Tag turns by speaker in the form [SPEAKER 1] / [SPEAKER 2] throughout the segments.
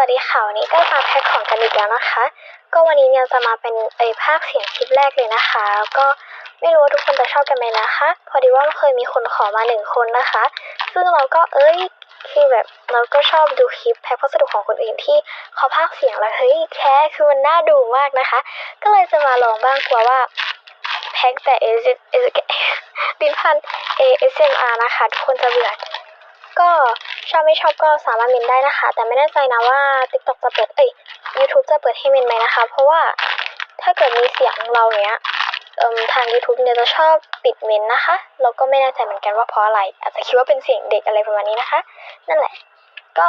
[SPEAKER 1] วัสดีค่ะวันนี้ก็มาแพ็คของกันอีกแล้วนะคะ ก็วันนี้เนี่ยจะมาเป็นเอภาคเสียงคลิปแรกเลยนะคะ ก็ไม่รู้ว่าทุกคนจะชอบกันไหมนะคะ พอดีว่าเคยมีคนขอมาหนึ่งคนนะคะ ซึ่งเราก็เอ้ยคือแบบเราก็ชอบดูคลิปแพ็คพัสดุของคนอื่นที่เขาพากเสียงแล้วเฮ้ยแค่คือมันน่าดูมากนะคะ ก็เลยจะมาลองบ้างกลัวว่าแพ็คแต่เอเอลิ้นพัน ASMR นะคะ ทุกคนจะเบื่อก็ ชอบไม่ชอบก็สามารถเมนได้นะคะ แต่ไม่แน่ใจนะว่า TikTok จะเปิดเอ้ย YouTube จะเปิดให้เมนไหมนะคะ เพราะว่าถ้าเกิดมีเสียงเราเนี้ยเอ่มทาง YouTube เนี่ยจะชอบปิดเมนนะคะ เราก็ไม่แน่ใจเหมือนกันว่าเพราะอะไร อาจจะคิดว่าเป็นเสียงเด็กอะไรประมาณนี้นะคะ นั่นแหละ ก็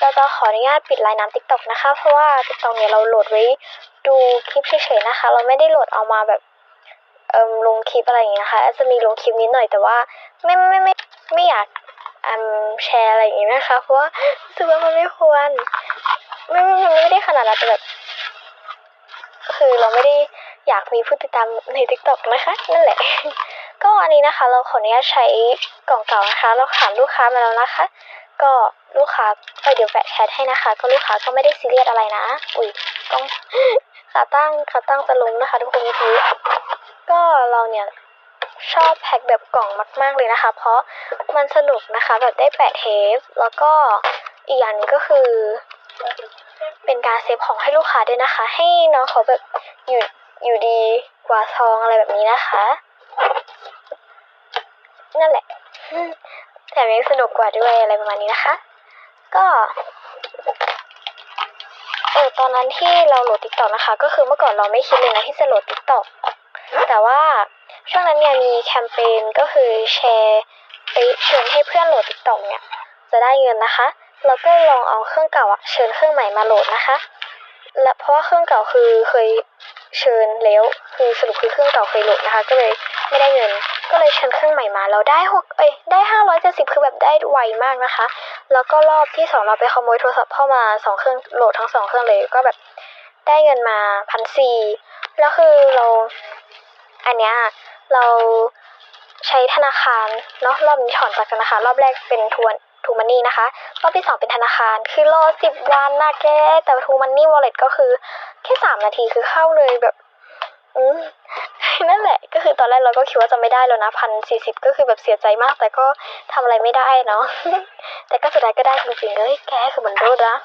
[SPEAKER 1] เราจะขออนุญาตปิดไลน์น้ำ TikTok นะคะ เพราะว่า TikTok เนี่ยเราโหลดไว้ดูคลิปเฉยๆนะคะ เราไม่ได้โหลดเอามาแบบเอ่มลงคลิปอะไรอย่างนี้นะคะ อาจจะมีลงคลิปนิดหน่อยแต่ว่าไม่ไม่ไม่ไม่อยาก อืมแชร์อะไรอย่างนี้นะคะ เพราะว่ารู้สึกว่ามันไม่ควรไม่ไม่มันไม่ได้ขนาดนั้นแต่แบบคือเราไม่ได้อยากมีผู้ติดตามใน t ิ k t o k นะคะ นั่นแหละ ก็อันนี้นะคะ เราขออนุญาตใช้กล่องเก่านะคะ เราถามลูกค้ามาแล้วนะคะ ก็ลูกค้าก็เดี๋ยวแปะแชทให้นะคะ ก็ลูกค้าก็ไม่ได้ซีเรียสอะไรนะ อุ้ยต้องขาตั้งขาตั้งจะล้มนะคะ ทุกคนเมื่อกี้ก็เราเนี่ย ชอบแพ็คแบบกล่องมาก ๆเลยนะคะ เพราะมันสนุกนะคะแบบได้แปะเทป แล้วก็อีกอย่างนึงก็คือ เป็นการเซฟของให้ลูกค้าด้วยนะคะ ให้น้องเขาแบบอยู่อยู่ดีกว่าซองอะไรแบบนี้นะคะ นั่นแหละแถมยังสนุกกว่าด้วยอะไรประมาณนี้นะคะ ก็เออตอนนั้นที่เราโหลดติ๊กต็อกนะคะ ก็คือเมื่อก่อนเราไม่คิดเลยนะที่จะโหลดติ๊กต็อกแต่ว่า ช่วงนั้นเนี่ยมีแคมเปญก็คือแชร์ไปเชิญให้เพื่อนโหลดติ๊กต็อกเนี่ยจะได้เงินนะคะแล้วก็ลองเอาเครื่องเก่าอะเชิญเครื่องใหม่มาโหลดนะคะ และเพราะว่าเครื่องเก่าคือเคยเชิญแล้วคือสรุปคือเครื่องเก่าเคยโหลดนะคะ ก็เลยไม่ได้เงิน ก็เลยเชิญเครื่องใหม่มาเราได้หกเอ้ยได้ห้าร้อยเจ็ดสิบคือแบบได้ไวมากนะคะ แล้วก็รอบที่สองเราไปขโมยโทรศัพท์เข้ามาสองเครื่องโหลดทั้งสองเครื่องเลยก็แบบได้เงินมาพันสี่แล้วคือเรา อันเนี้ย เราใช้ธนาคารเนาะรอบนี้ถอนจากธนาคารรอบแรกเป็นทวนทูมันนี่นะคะ รอบที่สองเป็นธนาคาร คือรอสิบวันนะแก แต่ทูมันนี่วอลเล็ตก็คือ แค่สามนาทีคือเข้าเลยแบบ อืมนั่นแหละ ก็คือตอนแรกเราก็คิดว่าจะไม่ได้แล้วนะพันสี่สิบก็คือแบบเสียใจมาก แต่ก็ทำอะไรไม่ได้เนาะ แต่ก็สุดท้ายก็ได้จริงๆเลยแกคือเหมือนโดดนะ